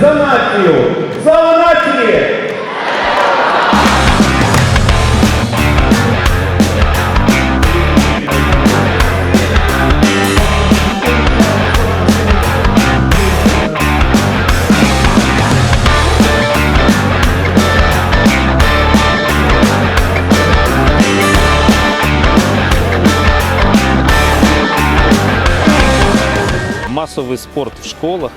за нацию, Слава нации! Массовый спорт в школах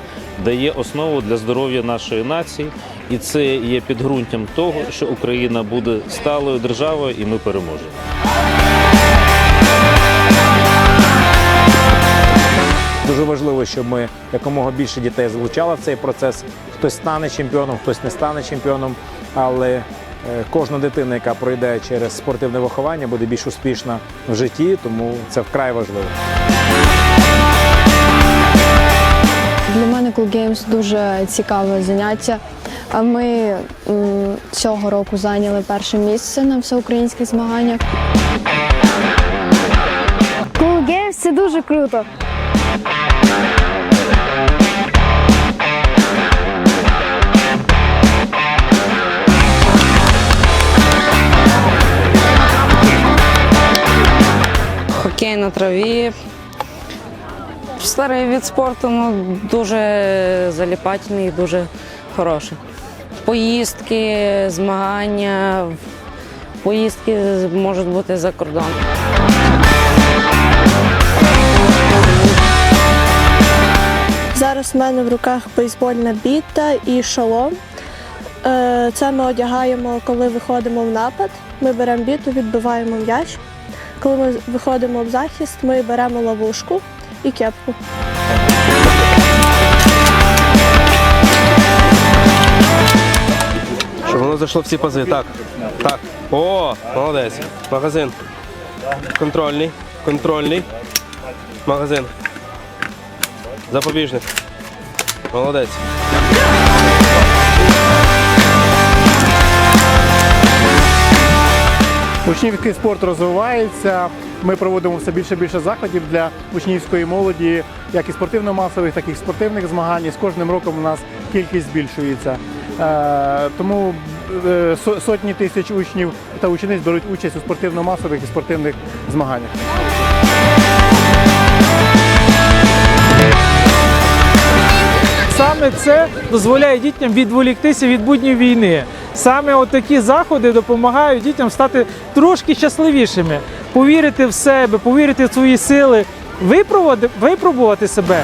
дає основу для здоров'я нашої нації, і це є підґрунтям того, що Україна буде сталою державою, і ми переможемо. Дуже важливо, щоб ми якомога більше дітей залучали в цей процес. Хтось стане чемпіоном, хтось не стане чемпіоном, але е, кожна дитина, яка пройде через спортивне виховання, буде більш успішна в житті, тому це вкрай важливо. Cool Games дуже цікаве заняття. А Ми цього року зайняли перше місце на всеукраїнських змаганнях. Cool Games – це дуже круто. Хокей на траві. Старий від спорту ну, дуже заліпательний дуже хороший. Поїздки, змагання, поїздки можуть бути за кордон. Зараз в мене в руках бейсбольна біта і шолом. Е, Це ми одягаємо, коли виходимо в напад. Ми беремо біту, відбиваємо м'яч. Коли ми виходимо в захист, ми беремо ловушку і кепку. Щоб воно зайшло в ці пази. Так. Так. О, молодець. Магазин. Контрольний. Контрольний. Магазин. Запобіжник. Молодець. Учнівський спорт розвивається. Ми проводимо все більше і більше заходів для учнівської молоді, як і спортивно-масових, так і спортивних змагань. І з кожним роком у нас кількість збільшується. Е, Тому е, сотні тисяч учнів та учениць беруть участь у спортивно-масових і спортивних змаганнях. Саме це дозволяє дітям відволіктися від буднів війни. Саме от такі заходи допомагають дітям стати трошки щасливішими, повірити в себе, повірити в свої сили, випробувати, себе.